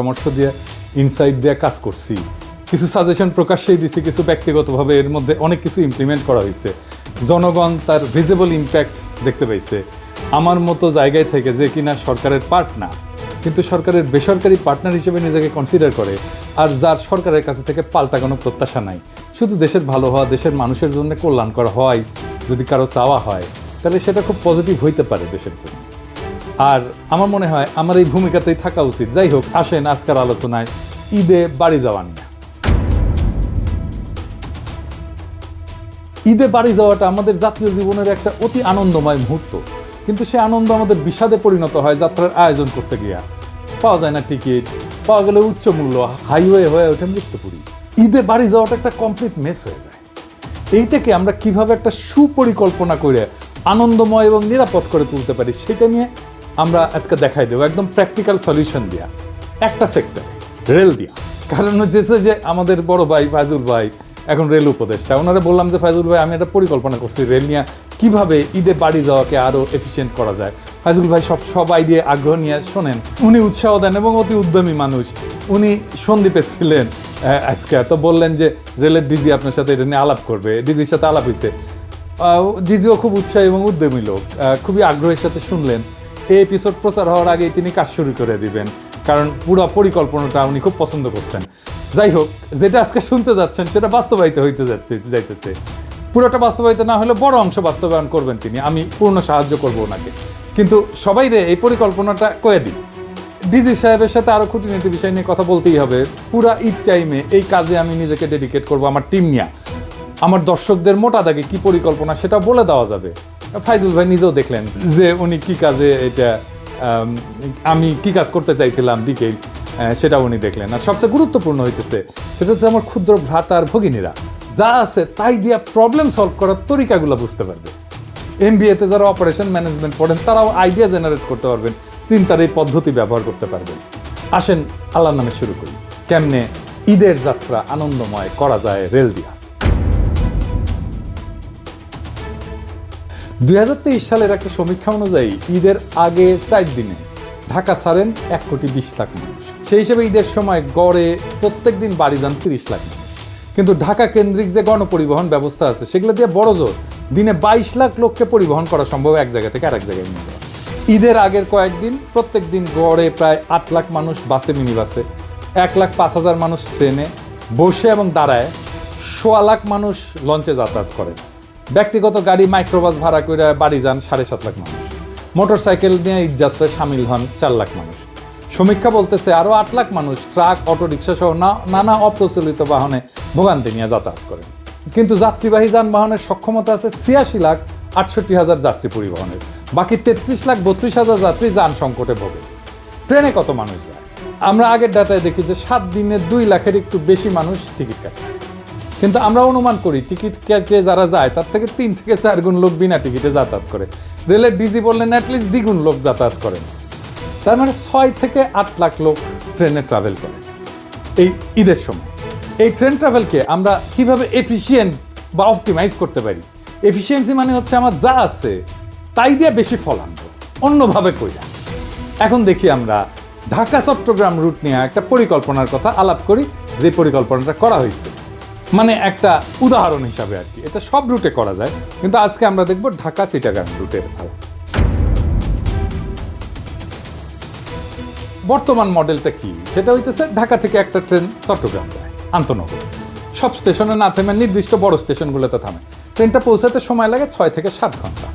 পরামর্শ দিয়ে ইনসাইট দিয়ে কাজ করছি। কিছু সাজেশন প্রকাশ্যেই দিছি, কিছু ব্যক্তিগতভাবে এর মধ্যে অনেক কিছু ইমপ্লিমেন্ট করা হয়েছে। জনগণ তার ভিজিবল ইম্প্যাক্ট দেখতে পাইছে। আমার মতো জায়গায় থেকে যে কিনা সরকারের পার্ট না কিন্তু সরকারের বেসরকারি পার্টনার হিসেবে নিজেকে কনসিডার করে, আর যার সরকারের কাছে থেকে পাল্টা কোনো প্রত্যাশা নাই। শুধু দেশের ভালো হওয়া, দেশের মানুষের জন্য কল্যাণ করা হয় যদি কারও চাওয়া হয়, তাহলে সেটা খুব পজিটিভ হইতে পারে দেশের জন্য। আর আমার মনে হয় আমার এই ভূমিকাতেই থাকা উচিত। যাই হোক আসেন আজকের আলোচনায়। ঈদে বাড়ি যাওয়া নিয়ে। ঈদে বাড়ি যাওয়াটা আমাদের জাতীয় জীবনের একটা অতি আনন্দময় মুহূর্ত। কিন্তু সে আনন্দ আমাদের বিষাদে পরিণত হয় যাত্রার আয়োজন করতে গিয়া। পাওয়া যায় না টিকিট, পাওয়া গেলে উচ্চ মূল্য, হাইওয়ে হয়ে ওঠে মৃত্যুপুরী। ঈদে বাড়ি যাওয়াটা একটা কমপ্লিট মেস হয়ে যায়। এইটাকে আমরা কীভাবে একটা সুপরিকল্পনা করে আনন্দময় এবং নিরাপদ করে তুলতে পারি সেটা নিয়ে আমরা আজকে দেখাই দেবো একদম প্র্যাকটিক্যাল সলিউশন দিয়া। একটা সেক্টর রেল দিয়া। কারণ হচ্ছে যে আমাদের বড় ভাই ফাজুল ভাই, এখন রেল উপদেষ্টা, ওনারা বললাম যে ফাইজুল ভাই, আমি একটা পরিকল্পনা করছি রেল নিয়ে। কীভাবে ঈদে বাড়ি যাওয়াকে আরও এফিসিয়েন্ট করা যায়? ফাইজুল ভাই সব সব আইডিয়া আগ্রহ নিয়ে শোনেন। উনি উৎসাহ দেন এবং অতি উদ্যমী মানুষ। উনি সন্দীপে ছিলেন আজকে। তো বললেন যে, রেলের ডিজি আপনার সাথে এটা নিয়ে আলাপ করবে। ডিজির সাথে আলাপ হয়েছে ডিজিও খুব উৎসাহী এবং উদ্যমী লোক। খুবই আগ্রহের সাথে শুনলেন। এই এপিসোড প্রচার হওয়ার আগেই তিনি কাজ শুরু করে দিবেন। কারণ পুরো পরিকল্পনাটা উনি খুব পছন্দ করছেন। যাই হোক, যেটা আজকে শুনতে যাচ্ছেন, সেটা বাস্তবায়িত হইতে যাচ্ছে, যাইতেছে। পুরোটা বাস্তবায়িত না হলে বড় অংশ বাস্তবায়ন করবেন তিনি। আমি পূর্ণ সাহায্য করব ওনাকে। কিন্তু সবাই রে, এই পরিকল্পনাটা কয়ে দিই ডিজি সাহেবের সাথে আরও খুঁটিনাটি বিষয় নিয়ে কথা বলতেই হবে। পুরা ঈদ টাইমে এই কাজে আমি নিজেকে ডেডিকেট করব, আমার টিম নিয়ে। আমার দর্শকদের মোটা দাগে কি পরিকল্পনা সেটা বলে দেওয়া যাবে। ফাইজুল ভাই নিজেও দেখলেন যে উনি কি কাজে এটা আম, কি কাজ করতে চাইছিলাম দিকে সেটা উনি দেখলেন। আর সবচেয়ে গুরুত্বপূর্ণ হইতেছে সেটা হচ্ছে আমার ক্ষুদ্র ভ্রাতা আর ভগিনীরা। যা আছে তাই দিয়া প্রবলেম সলভ করার তরিকাগুলো বুঝতে পারবে। এম এমবিএতে যারা অপারেশন ম্যানেজমেন্ট পড়েন তারাও আইডিয়া জেনারেট করতে পারবেন চিন্তার এই পদ্ধতি ব্যবহার করতে পারবেন। আসেন আল্লাহর নামে শুরু করি। কেমনে ঈদের যাত্রা আনন্দময় করা যায় রেল দিয়া। দুই হাজার তেইশ সালের একটা সমীক্ষা অনুযায়ী ঈদের আগে চার দিনে ঢাকা ছাড়েন এক কোটি বিশ লাখ মানুষ। সেই হিসেবে ঈদের সময় গড়ে প্রত্যেক দিন বাড়ি যান তিরিশ লাখ মানুষ। কিন্তু ঢাকা কেন্দ্রিক যে গণপরিবহন ব্যবস্থা আছে, সেগুলো দিয়ে বড় জোর। দিনে বাইশ লাখ লোককে পরিবহন করা সম্ভব এক জায়গা থেকে আরেক জায়গায় নিয়ে যাওয়া। ঈদের আগের কয়েকদিন প্রত্যেক দিন গড়ে প্রায় আট লাখ মানুষ বাসে মিনি বাসে এক লাখ পাঁচ হাজার মানুষ ট্রেনে বসে এবং দাঁড়ায়। সোয়া লাখ মানুষ লঞ্চে যাতায়াত করেন ব্যক্তিগত গাড়ি মাইক্রোবাস ভাড়া করে বাড়ি যান সাড়ে সাত লাখ মানুষ। মোটর সাইকেল নিয়ে ঈদযাত্রায় সামিল হন চার লাখ মানুষ। সমীক্ষা বলতেছে আরও আট লাখ মানুষ ট্রাক অটো রিক্সা সহ নানা অপ্রচলিত বাহনে ভোগান্তি নিয়ে যাতায়াত করেন। কিন্তু যাত্রীবাহী যানবাহনের সক্ষমতা আছে ছিয়াশি লাখ আটষট্টি হাজার যাত্রী পরিবহনের। বাকি তেত্রিশ লাখ বত্রিশ হাজার যাত্রী যান সংকটে ভোগে। ট্রেনে কত মানুষ যায়? আমরা আগের ডাটায় দেখি যে সাত দিনে দুই লাখের একটু বেশি মানুষ টিকিট কাটে। কিন্তু আমরা অনুমান করি, টিকিট কেটে যারা যায়, তার থেকে তিন থেকে চার গুণ লোক বিনা টিকিটে যাতায়াত করে। রেলের ডিজি বললেন অ্যাটলিস্ট দ্বিগুণ লোক যাতায়াত করেন তার মানে ছয় থেকে আট লাখ লোক ট্রেনে ট্রাভেল করে। এই ঈদের সময়। এই ট্রেন ট্রাভেলকে আমরা কীভাবে এফিসিয়েন্ট বা অপটিমাইজ করতে পারি? এফিসিয়েন্সি মানে হচ্ছে আমার যা আছে, তাই দিয়ে বেশি ফল আনব, অন্যভাবে কইরা এখন দেখি আমরা ঢাকা চট্টগ্রাম রুট নিয়ে একটা পরিকল্পনার কথা আলাপ করি, যে পরিকল্পনাটা করা হয়েছে। মানে একটা উদাহরণ হিসাবে আর কি। এটা সব রুটে করা যায়, কিন্তু আজকে আমরা দেখব ঢাকা চিটাগাং রুটের বর্তমান মডেলটা কি? সেটা হইতেছে ঢাকা থেকে একটা ট্রেন চট্টগ্রাম যায়, আন্তনগর। সব স্টেশনে না থেমে নির্দিষ্ট বড় স্টেশনগুলোতে থামে। ট্রেনটা পৌঁছাতে সময় লাগে ছয় থেকে সাত ঘণ্টা।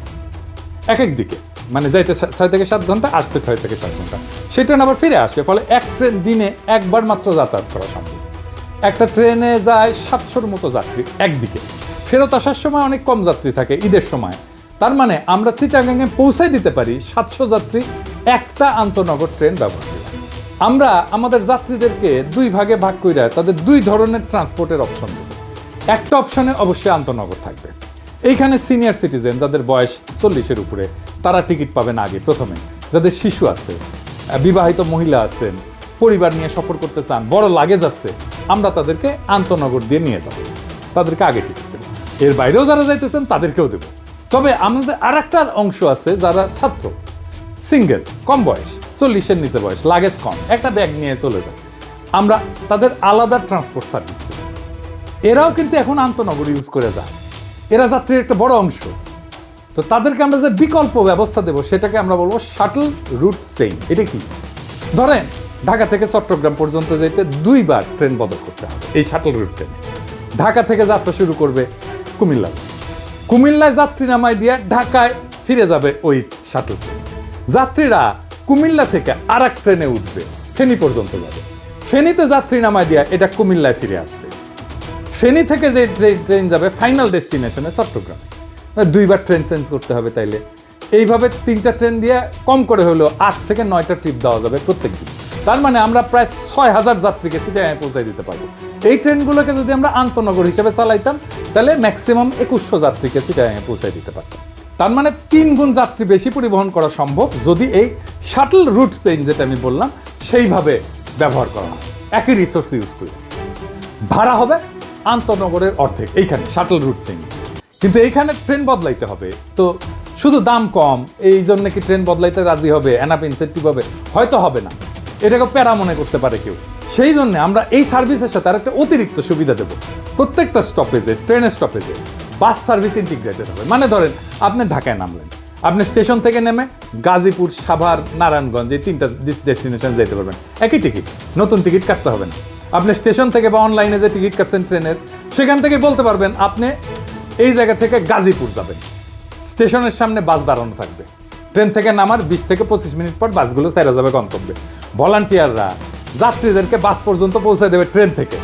এক এক দিকে মানে যাইতে ছয় থেকে সাত ঘণ্টা, আসতে ছয় থেকে সাত ঘণ্টা। সেই ট্রেন আবার ফিরে আসে, ফলে এক ট্রেন দিনে একবার মাত্র যাতায়াত করা সম্ভব। একটা ট্রেনে যায় সাতশোর মতো যাত্রী, একদিকে। ফেরত আসার সময় অনেক কম যাত্রী থাকে, ঈদের সময়। তার মানে আমরা চিটাগাংয়ে পৌঁছাই দিতে পারি সাতশো যাত্রী একটা আন্তনগর ট্রেন ব্যবহার করে। আমরা আমাদের যাত্রীদেরকে দুই ভাগে ভাগ কইরা তাদের দুই ধরনের ট্রান্সপোর্টের অপশন দেব। একটা অপশনে অবশ্যই আন্তনগর থাকবে। এইখানে সিনিয়র সিটিজেন যাদের বয়স চল্লিশের উপরে, তারা টিকিট পাবেন আগে প্রথমে। যাদের শিশু আছে, বিবাহিত মহিলা আছেন, পরিবার নিয়ে সফর করতে চান, বড় লাগেজ আছে আমরা তাদেরকে আন্তনগর দিয়ে নিয়ে যাব। তাদেরকে আগে টিকিট দেবো। এর বাইরেও যারা যাইতেছেন, তাদেরকেও দেবো। তবে আমাদের আর একটা অংশ আছে যারা ছাত্র। সিঙ্গেল কম বয়স, চল্লিশের নিচে বয়স লাগেজ কম। একটা ব্যাগ নিয়ে চলে যায় আমরা তাদের আলাদা ট্রান্সপোর্ট সার্ভিস এরাও কিন্তু এখন আন্তনগর ইউজ করে যায়। এরা যাত্রীর একটা বড় অংশ। তো তাদেরকে আমরা যে বিকল্প ব্যবস্থা দেবো, সেটাকে আমরা বলব শাটল রুট সেইং এটা কি? ধরেন ঢাকা থেকে চট্টগ্রাম পর্যন্ত যেতে দুইবার ট্রেন বদল করতে হবে। এই শাটল রুট ট্রেনে। ঢাকা থেকে যাত্রা শুরু করবে কুমিল্লা। কুমিল্লায় যাত্রী নামায় দিয়ে ঢাকায় ফিরে যাবে ওই শাটল ট্রেন। যাত্রীরা কুমিল্লা থেকে আর ট্রেনে উঠবে, ফেনী পর্যন্ত যাবে। ফেনীতে যাত্রী নামায় দিয়ে এটা কুমিল্লায় ফিরে আসবে। ফেনী থেকে যে ট্রেন ট্রেন যাবে ফাইনাল ডেস্টিনেশনে চট্টগ্রামে। মানে দুইবার ট্রেন চেঞ্জ করতে হবে তাইলে। এইভাবে তিনটা ট্রেন দিয়ে কম করে হলেও আট থেকে নয়টা ট্রিপ দেওয়া যাবে প্রত্যেক দিন তার মানে আমরা প্রায় ছয় হাজার যাত্রীকে সিটিআই পৌঁছাই দিতে পারব। এই ট্রেনগুলোকে যদি আমরা আন্তনগর হিসেবে চালাইতাম, তাহলে ম্যাক্সিমাম একুশশো যাত্রীকে সিটিআই পৌঁছাই দিতে পারতাম। তার মানে তিন গুণ যাত্রী বেশি পরিবহন করা সম্ভব যদি এই শাটল রুট চেইন যেটা আমি বললাম, সেইভাবে ব্যবহার করা হয়। একই রিসোর্স ইউজ করে। ভাড়া হবে আন্তনগরের অর্ধেক, এইখানে শাটল রুট চেইন কিন্তু এইখানে ট্রেন বদলাইতে হবে। তো শুধু দাম কম, এই জন্য কি ট্রেন বদলাইতে রাজি হবে? এনাপ ইনসেন্টিভ হবে? হয়তো হবে না। এটাকে প্যারা মনে করতে পারে কেউ। সেই জন্য আমরা এই সার্ভিসের সাথে আর একটা অতিরিক্ত সুবিধা দেব। প্রত্যেকটা স্টপেজে ট্রেনের স্টপেজে বাস সার্ভিস ইন্টিগ্রেটেড হবে। মানে ধরেন, আপনি ঢাকায় নামলেন। আপনি স্টেশন থেকে নেমে গাজীপুর, সাভার, নারায়ণগঞ্জ এই তিনটা ডেস্টিনেশন যেতে পারবেন। একই টিকিট নতুন টিকিট কাটতে হবে না। আপনি স্টেশন থেকে বা অনলাইনে যে টিকিট কাটছেন ট্রেনের সেখান থেকে বলতে পারবেন, আপনি এই জায়গা থেকে গাজীপুর যাবেন। স্টেশনের সামনে বাস দাঁড়ানো থাকবে। ট্রেন থেকে নামার বিশ থেকে পঁচিশ মিনিট পর বাসগুলো ছেড়ে যাবে গন্তব্যে। ভলান্টিয়াররা যাত্রীদেরকে বাস পর্যন্ত পৌঁছে দেবে ট্রেন থেকে।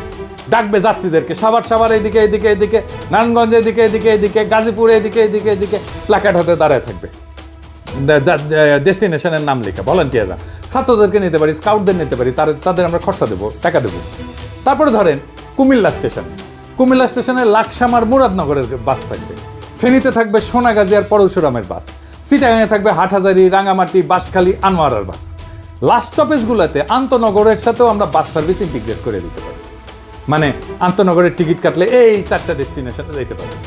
ডাকবে যাত্রীদেরকে, সাভার সাবার এইদিকে এইদিকে এইদিকে নারায়ণগঞ্জ এদিকে এদিকে এদিকে, গাজীপুর এদিকে এদিকে এদিকে, প্ল্যাকার্ড হাতে দাঁড়ায় থাকবে। ডেস্টিনেশনের নাম লেখা, ভলান্টিয়াররা। ছাত্রদেরকে নিতে পারি, স্কাউটদের নিতে পারি তাদের তাদের আমরা খরচা দেবো, টাকা দেবো। তারপরে ধরেন, কুমিল্লা স্টেশন। কুমিল্লা স্টেশনে লাকসামার মুরাদনগরের বাস থাকবে। ফেনীতে থাকবে সোনাগাজী আর পরশুরামের বাস। সিটাগাঙে থাকবে হাটহাজারি, রাঙামাটি, বাঁশখালী, আনোয়ারার বাস। লাস্ট স্টপেজগুলোতে আন্তনগরের সাথেও আমরা বাস সার্ভিস ইন্টিগ্রেট করে দিতে পারি। মানে আন্তনগরের টিকিট কাটলে এই চারটা ডেস্টিনেশনে যেতে পারবে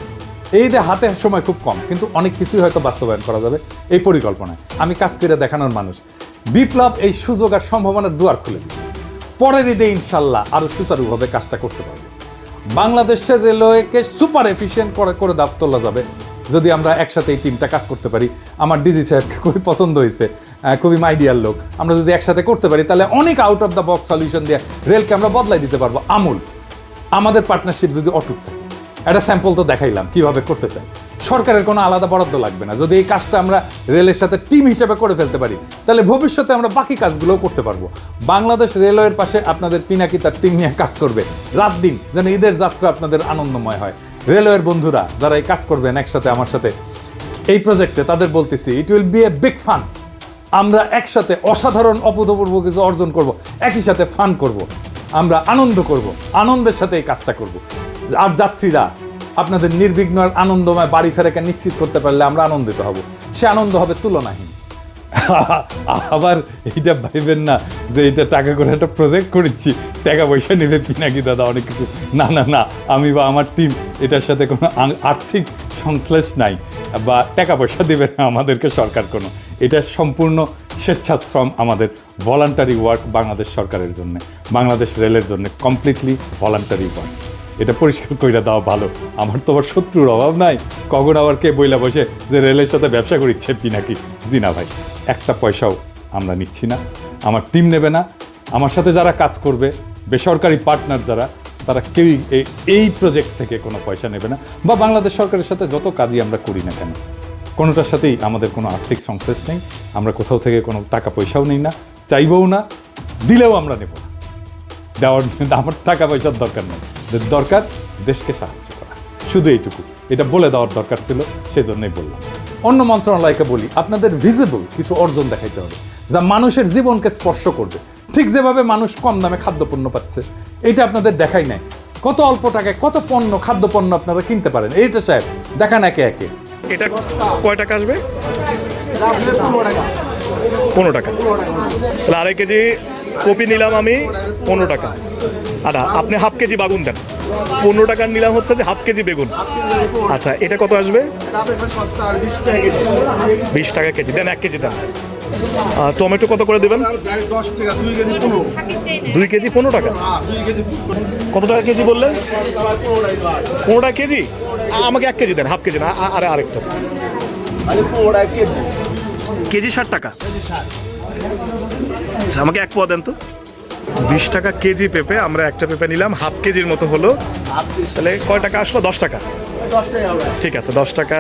এই যে হাতে সময় খুব কম, কিন্তু অনেক কিছুই হয়তো বাস্তবায়ন করা যাবে এই পরিকল্পনায়। আমি কাজ করে দেখানোর মানুষ। বিপ্লব এই সুযোগ আর সম্ভাবনার দুয়ার খুলে দিচ্ছে পরের ঈদে ইনশাল্লাহ আরও সুচারুভাবে কাজটা করতে পারবে। বাংলাদেশের রেলওয়েকে সুপার এফিসিয়েন্ট করে করে দাব তোলা যাবে। যদি আমরা একসাথে এই টিমটা কাজ করতে পারি, আমার ডিজি সাহেবকে খুবই পছন্দ হয়েছে। খুবই মাইডিয়ার লোক। আমরা যদি একসাথে করতে পারি, তাহলে অনেক out of the box solution দিয়ে রেলকে আমরা বদলাই দিতে পারব। আমূল। আমাদের পার্টনারশিপ যদি অটুট থাকে। একটা স্যাম্পল তো দেখাইলাম, কীভাবে করতে চাই সরকারের কোনো আলাদা বরাদ্দ লাগবে না। যদি এই কাজটা আমরা রেলের সাথে টিম হিসেবে করে ফেলতে পারি, তাহলে ভবিষ্যতে আমরা বাকি কাজগুলোও করতে পারব। বাংলাদেশ রেলওয়ের পাশে আপনাদের পিনাকি তার টিম নিয়ে কাজ করবে। রাত দিন যেন ঈদের যাত্রা আপনাদের আনন্দময় হয়। রেলওয়ের বন্ধুরা, যারা এই কাজ করবেন একসাথে আমার সাথে, এই প্রজেক্টে তাদের বলতেছি it will be a big fun আমরা একসাথে অসাধারণ অভূতপূর্ব কিছু অর্জন করব, একই সাথে ফান করব। আমরা আনন্দ করব, আনন্দের সাথে এই কাজটা করব। আর যাত্রীরা, আপনাদের নির্বিঘ্ন আর আনন্দময় বাড়ি ফেরাকে নিশ্চিত করতে পারলে আমরা আনন্দিত হব। সে আনন্দ হবে তুলনাহীন। আবার এইটা ভাইবেন না যে এটা টাকা করে একটা প্রজেক্ট করেছি, টাকা পয়সা নেবে কি নাকি দাদা, অনেক কিছু। না না না, আমি বা আমার টিম এটার সাথে কোনো আর্থিক সংশ্লেষ নাই, বা টাকা পয়সা দেবে না আমাদেরকে সরকার কোনো। এটা সম্পূর্ণ স্বেচ্ছাশ্রম আমাদের ভলান্টারি ওয়ার্ক বাংলাদেশ সরকারের জন্য। বাংলাদেশ রেলের জন্য কমপ্লিটলি ভলান্টারি ওয়ার্ক এটা পরিষ্কার কইরা দেওয়া ভালো। আমার তো আবার শত্রুর অভাব নাই। কখন আবার কে বইলা বসে যে রেলের সাথে ব্যবসা করি ছেপি নাকি জি না ভাই, একটা পয়সাও আমরা নিচ্ছি না। আমার টিম নেবে না। আমার সাথে যারা কাজ করবে, বেসরকারি পার্টনার যারা, তারা কেউই এই প্রজেক্ট থেকে কোনো পয়সা নেবে না। বা বাংলাদেশ সরকারের সাথে যত কাজই আমরা করি না কেন কোনোটার সাথেই আমাদের কোনো আর্থিক সংশ্লেষ নেই। আমরা কোথাও থেকে কোনো টাকা পয়সাও নেই না। চাইবও না, দিলেও আমরা নেব না। দেওয়ার আমার টাকা পয়সার দরকার নেই। দরকার, দেশকে সাহায্য করা। শুধু এইটুকু। এটা বলে দেওয়ার দরকার ছিল, সেজন্যই বললাম। অন্য মন্ত্রণালয়কে বলি, আপনাদের ভিজিবল কিছু অর্জন দেখাইতে হবে, যা মানুষের জীবনকে স্পর্শ করবে। ঠিক যেভাবে মানুষ কম দামে খাদ্যপণ্য পাচ্ছে, এটা আপনাদের দেখাই নাই। কত অল্প টাকায় কত পণ্য, খাদ্যপণ্য আপনারা কিনতে পারেন। এইটা সাহেব, দেখান একে একে। এটা কয় টাকা আসবে? পনেরো টাকা। তাহলে আড়াই কেজি কপি নিলাম আমি পনেরো টাকা। আচ্ছা আপনি হাফ কেজি বাগুন দেন। পনেরো টাকার নিলাম হচ্ছে যে হাফ কেজি বেগুন। আচ্ছা এটা কত আসবে? বিশ টাকা কেজি। দেন এক কেজি দেন। টমেটো কত করে দেবেন? দুই কেজি পনেরো টাকা। কত টাকা কেজি বললেন? পনেরো টাকা কেজি? আমাকে এক কেজি দেন হাফ কেজি না আরে আরেকটা। কেজি। ষাট টাকা। আচ্ছা আমাকে এক পোয়া দেন তো। বিশ টাকা কেজি পেঁপে আমরা একটা পেঁপে নিলাম হাফ কেজির মতো হলো। তাহলে কয় টাকা আসলো? দশ টাকা। ঠিক আছে দশ টাকা।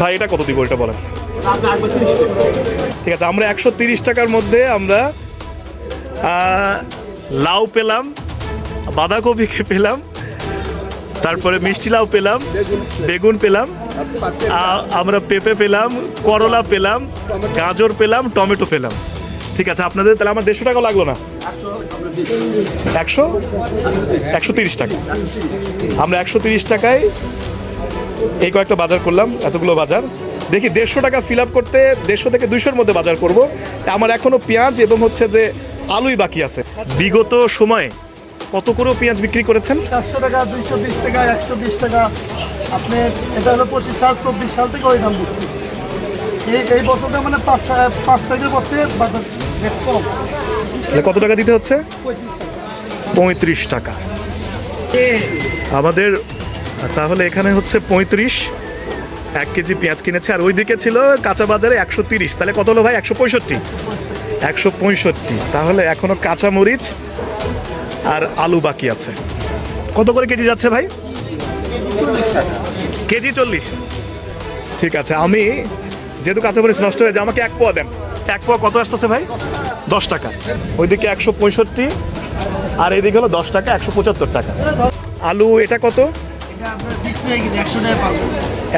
ভাই এটা কত দিব এটা বলেন। ঠিক আছে আমরা একশো তিরিশ টাকার মধ্যে আমরা লাউ পেলাম বাঁধাকপি পেলাম তারপরে মিষ্টি লাউ পেলাম, বেগুন পেলাম আমরা পেঁপে পেলাম, করলা পেলাম, গাজর পেলাম, টমেটো পেলাম। ঠিক আছে, আপনাদের তাহলে আমার দেড়শো টাকা লাগল না? একশো? একশো তিরিশ টাকা। আমরা একশো তিরিশ টাকায় এই কয়েকটা বাজার করলাম, এতগুলো বাজার। দেখি, দেড়শো টাকা ফিল আপ করতে দেড়শো থেকে দুইশোর মধ্যে বাজার করব। আমার এখনও পেঁয়াজ এবং হচ্ছে যে আলুই বাকি আছে। বিগত সময়ে কত করে পেঁয়াজ বিক্রি করেছেন? চারশো টাকা দুইশো বিশ টাকা একশো বিশ টাকা। আপনি এটা হলো পঁচিশ সাল চব্বিশ সাল থেকে ওই দাম দিচ্ছি এই এই বছরটা মানে পাঁচ পাঁচ তারিখের বছরে বাজার রেট কম। তাহলে কত টাকা দিতে হচ্ছে? পঁয়ত্রিশ টাকা। আমাদের তাহলে এখানে হচ্ছে পঁয়ত্রিশ এক কেজি পেঁয়াজ কিনেছে আর ওইদিকে ছিল কাঁচা বাজারে একশো তিরিশ। তাহলে কত হলো ভাই? একশো পঁয়ষট্টি। একশো পঁয়ষট্টি। তাহলে এখনও কাঁচা মরিচ আর আলু বাকি আছে। কত করে কেজি যাচ্ছে ভাই? কেজি চল্লিশ। ঠিক আছে, আমি যেহেতু কাঁচা মরিচ নষ্ট হয়ে যায়, আমাকে এক পোয়া দেন। এক পোয়া কত আসতেছে ভাই? দশ টাকা। ওইদিকে একশো পঁয়ষট্টি, আর এইদিকে হলো দশ টাকা, একশো পঁচাত্তর টাকা। আলু এটা কত?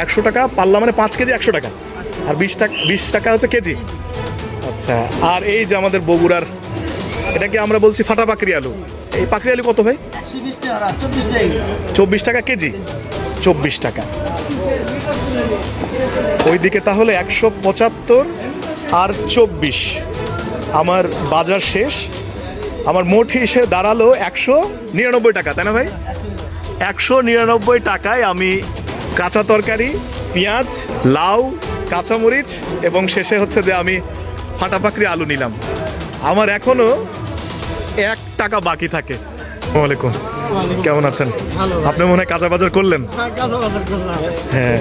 একশো টাকা, পাল্লা মানে পাঁচ কেজি একশো টাকা। আর বিশ টাকা বিশ টাকা হচ্ছে কেজি। আচ্ছা আর এই যে আমাদের বগুড়ার এটাকে আমরা বলছি ফাটা পাকড়ি আলু। এই পাকড়ি আলু কত ভাই? চব্বিশ টাকা কেজি। চব্বিশ টাকা। ওইদিকে তাহলে একশো পঁচাত্তর আর চব্বিশ। আমার বাজার শেষ। আমার মোট হিসেবে দাঁড়াল একশো নিরানব্বই টাকা, তাই না ভাই? একশো নিরানব্বই টাকায় আমি কাঁচা তরকারি, পেঁয়াজ, লাউ, কাঁচামরিচ এবং শেষে হচ্ছে যে আমি ফাটা ফাটাপাকড়ি আলু নিলাম। আমার এখনও এক টাকা বাকি থাকে। আলাইকুম কেমন আছেন? আপনি মনে হয় কাঁচা বাজার করলেন? হ্যাঁ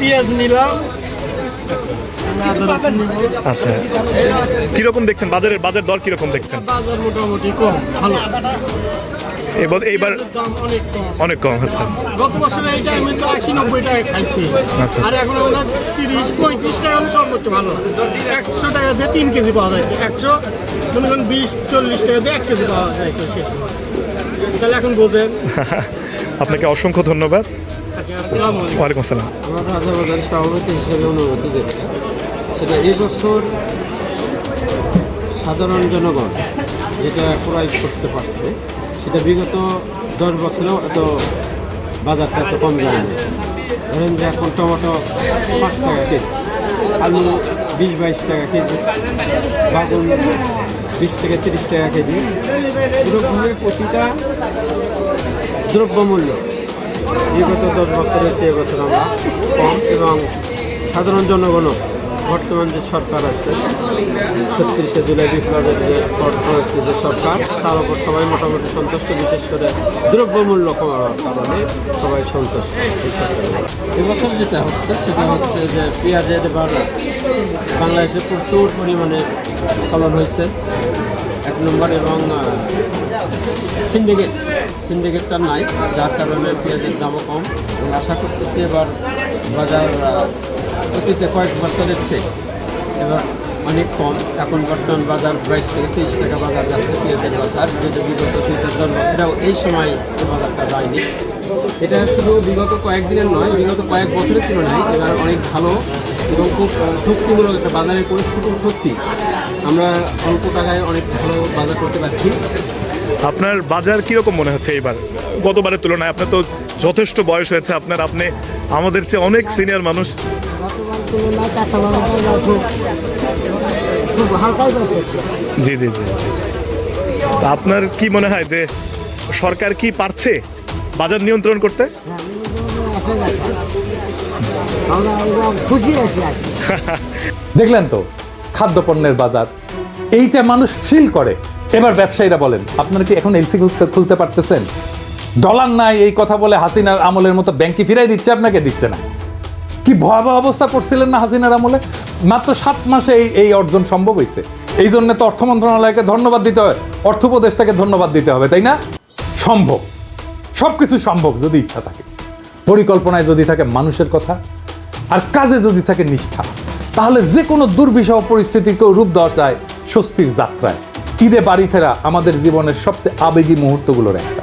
পেঁয়াজ নিলাম। আচ্ছা। কীরকম দেখছেন? বাজারের বাজার দর কীরকম দেখছেন? বাজার মোটামুটি কম ভালো। এবার এইবার অনেক কম। অনেক কম হচ্ছে গত বছরে এই টাইমে তো আশি নব্বই টাকা খাইছি। আচ্ছা। আর এখন আমরা তিরিশ পঁয়ত্রিশ টাকা সর্বোচ্চ ভালো। একশো টাকা দিয়ে তিন কেজি পাওয়া যাচ্ছে একশো মনে করেন বিশ চল্লিশ টাকা দিয়ে এক কেজি পাওয়া যাচ্ছে শেষ তাহলে এখন বোঝেন। আপনাকে অসংখ্য ধন্যবাদ। আচ্ছা। ওয়ালাইকুম আসসালাম। আমার রাজাবাজারের সভাপতি হিসেবে অনুমতি দেবে সেটা এই বছর সাধারণ জনগণ যেটা ক্রয় করতে পারছে সেটা বিগত দশ বছরেও এত বাজারটা এত কম যায়নি ধরেন যে এখন টমেটো পাঁচ টাকা কেজি, আলু বিশ, বাইশ টাকা কেজি, বাগুন বিশ থেকে তিরিশ টাকা কেজি। এরকমভাবে প্রতিটা দ্রব্যমূল্য বিগত দশ বছরের চেয়ে বছর আমরা কম এবং সাধারণ জনগণও বর্তমান যে সরকার আছে, ছত্রিশে জুলাই বিপ্লবের যে পরবর্তী যে সরকার, তার উপর সবাই মোটামুটি সন্তুষ্ট, বিশেষ করে দ্রব্যমূল্য কমার কারণে সবাই সন্তুষ্ট। এবছর যেটা হচ্ছে, সেটা হচ্ছে যে পেঁয়াজের এবার বাংলাদেশে প্রচুর পরিমাণে ফলন হয়েছে এক নম্বর এবং সিন্ডিকেট সিন্ডিকেটটা নাই, যার কারণে পেঁয়াজের দামও কম এবং আশা করতেছি এবার বাজার অতীতে কয়েক বছরের চেয়ে। এবার অনেক কম। এখন বর্তমান বাজার বাইশ থেকে তেইশ টাকা বাজার যাচ্ছে পেঁয়াজের বাজার। যেটা বিগত দুই চার দশ বছরেও এই সময় বাজারটা যায়নি, এটা শুধু বিগত কয়েকদিনের নয়, বিগত কয়েক বছরের তুলনায় এবার অনেক ভালো এবং খুব স্বস্তিমূলক একটা বাজারের পরিস্থিতি স্বস্তি। আমরা অল্প টাকায় অনেক ভালো বাজার করতে পারছি। আপনার বাজার কীরকম মনে হচ্ছে এবার গতবারের তুলনায় আপনার তো যথেষ্ট বয়স হয়েছে। আপনার আপনি আমাদের চেয়ে অনেক সিনিয়র মানুষ। জি জি জি। আপনার কি মনে হয় যে সরকার কি পারছে বাজার নিয়ন্ত্রণ করতে? দেখলেন তো, খাদ্যপণ্যের বাজার। এইটা মানুষ ফিল করে। এবার ব্যবসায়ীরা বলেন, আপনারা কি এখন এলসি খুলতে পারতেছেন? ডলার নাই, এই কথা বলে হাসিনার আমলের মতো ব্যাংকে ফিরাই দিচ্ছে, আপনাকে দিচ্ছে না। কি ভয়াবহ অবস্থা করছিলেন না হাসিনার আমলে? মাত্র সাত মাসে এই এই অর্জন সম্ভব হয়েছে। এই জন্য তো অর্থ মন্ত্রণালয়কে ধন্যবাদ দিতে হবে অর্থ উপদেষ্টাকে ধন্যবাদ দিতে হবে, তাই না? সম্ভব। সব কিছু সম্ভব যদি ইচ্ছা থাকে। পরিকল্পনায় যদি থাকে মানুষের কথা, আর কাজে যদি থাকে নিষ্ঠা, তাহলে যে কোনো দুর্বিষহ পরিস্থিতিকেও রূপ দেওয়া যায় স্বস্তির যাত্রায়। ঈদে বাড়ি ফেরা আমাদের জীবনের সবচেয়ে আবেগী মুহূর্তগুলোর একটা।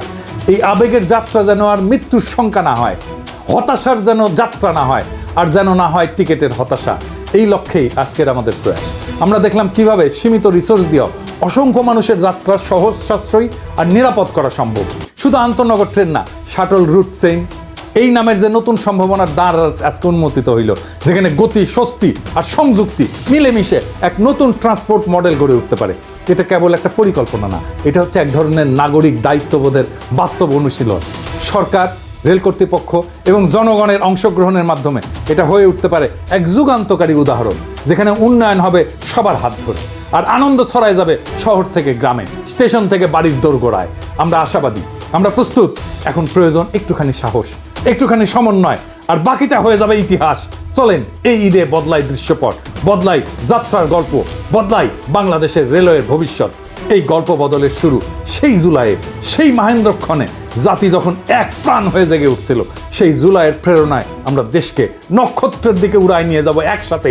এই আবেগের যাত্রা যেন আর মৃত্যুর শঙ্কা না হয়, হতাশার যেন যাত্রা না হয়, আর যেন না হয় টিকেটের হতাশা। এই লক্ষ্যেই আজকের আমাদের প্রয়াস। আমরা দেখলাম কীভাবে সীমিত রিসোর্স দিয়েও অসংখ্য মানুষের যাত্রা সহজ সাশ্রয়ী আর নিরাপদ করা সম্ভব। শুধু আন্তনগর ট্রেন না শাটল রুট চেইন এই নামের যে নতুন সম্ভাবনার দ্বার আজ আজকে উন্মোচিত হইল, যেখানে গতি, স্বস্তি আর সংযুক্তি মিলেমিশে এক নতুন ট্রান্সপোর্ট মডেল গড়ে উঠতে পারে। এটা কেবল একটা পরিকল্পনা না, এটা হচ্ছে এক ধরনের নাগরিক দায়িত্ববোধের বাস্তব অনুশীলন। সরকার, রেল কর্তৃপক্ষ এবং জনগণের অংশগ্রহণের মাধ্যমে এটা হয়ে উঠতে পারে এক যুগান্তকারী উদাহরণ, যেখানে উন্নয়ন হবে সবার হাত ধরে আর আনন্দ ছড়ায় যাবে শহর থেকে গ্রামে, স্টেশন থেকে বাড়ির দোরগোড়ায়। আমরা আশাবাদী, আমরা প্রস্তুত, এখন প্রয়োজন একটুখানি সাহস। একটুখানি সমন্বয়, আর বাকিটা হয়ে যাবে ইতিহাস। চলেন এই ঈদে বদলাই দৃশ্যপট, বদলাই যাত্রার গল্প, বদলাই বাংলাদেশের রেলওয়ের ভবিষ্যৎ। এই গল্প বদলের শুরু সেই জুলাইয়ে, সেই মাহেন্দ্রক্ষণে জাতি যখন এক প্রাণ হয়ে জেগে উঠছিল, সেই জুলাইয়ের প্রেরণায় আমরা দেশকে নক্ষত্রের দিকে উড়ায় নিয়ে যাব একসাথে।